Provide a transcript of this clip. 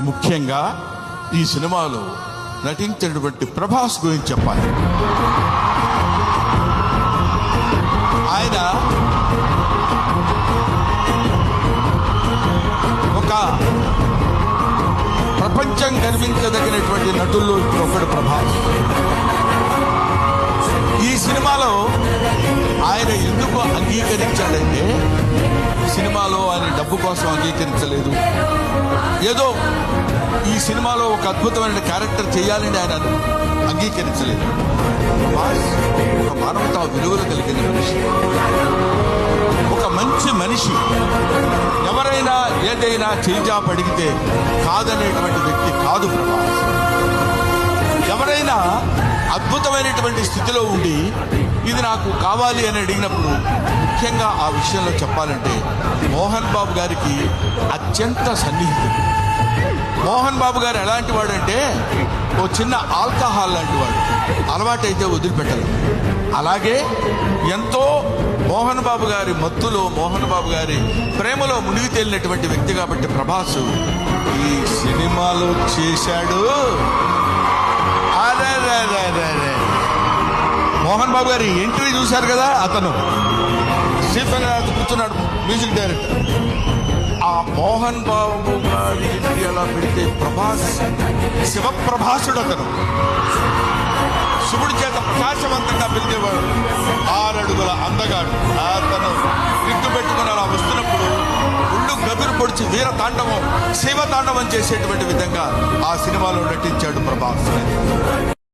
ముఖ్యంగా ఈ సినిమాలో నటించినటువంటి ప్రభాస్ గురించి చెప్పాలి. ఆయన ఒక ప్రపంచం కనిపించదగినటువంటి నటుల్లో ఇప్పుడు ఒకడు ప్రభాస్. ఆయన ఎందుకు అంగీకరించాడంటే సినిమాలో ఆయన డబ్బు కోసం అంగీకరించలేదు. ఏదో ఈ సినిమాలో ఒక అద్భుతమైన క్యారెక్టర్ చేయాలని ఆయన అంగీకరించలేదు. ఒక ఒక మానవతా విలువలు కలిగిన మనిషి. ఒక మంచి మనిషి. ఎవరైనా ఏదైనా చేజాపు అడిగితే కాదనేటువంటి వ్యక్తి కాదు ప్రభాస్. అద్భుతమైనటువంటి స్థితిలో ఉండి ఇది నాకు కావాలి అని అడిగినప్పుడు ముఖ్యంగా ఆ విషయంలో చెప్పాలంటే మోహన్ బాబు గారికి అత్యంత సన్నిహితుడు. మోహన్ బాబు గారు ఎలాంటి వాడంటే ఓ చిన్న ఆల్కహాల్ లాంటి వాడు. అలవాటైతే వదిలిపెట్టరు అలాగే ఎంతో మోహన్ బాబు గారి మత్తులో మోహన్ బాబు గారి ప్రేమలో మునిగి తేలినటువంటి వ్యక్తి కాబట్టి ప్రభాస్ ఈ సినిమాలో చేశాడు. అదే మోహన్ బాబు గారి ఎంట్రీ చూశారు కదా అతను. స్టీఫెన్ కూర్చున్నాడు మ్యూజిక్ డైరెక్టర్ ఆ మోహన్ బాబు గారి ఎంట్రీ అలా పెడితే ప్రభాస్ శివప్రభాసుడు అతను. శివుడి చేత ప్రకాశవంతంగా పిలిచేవాడు ఆరడుగుల అందగాడు. అతను ఇంటి పెట్టుకుని అలా వస్తున్నప్పుడు ఒళ్ళు గదురు పొడిచి వీర తాండవం శివ తాండవం చేసేటువంటి విధంగా ఆ సినిమాలో నటించాడు ప్రభాస్.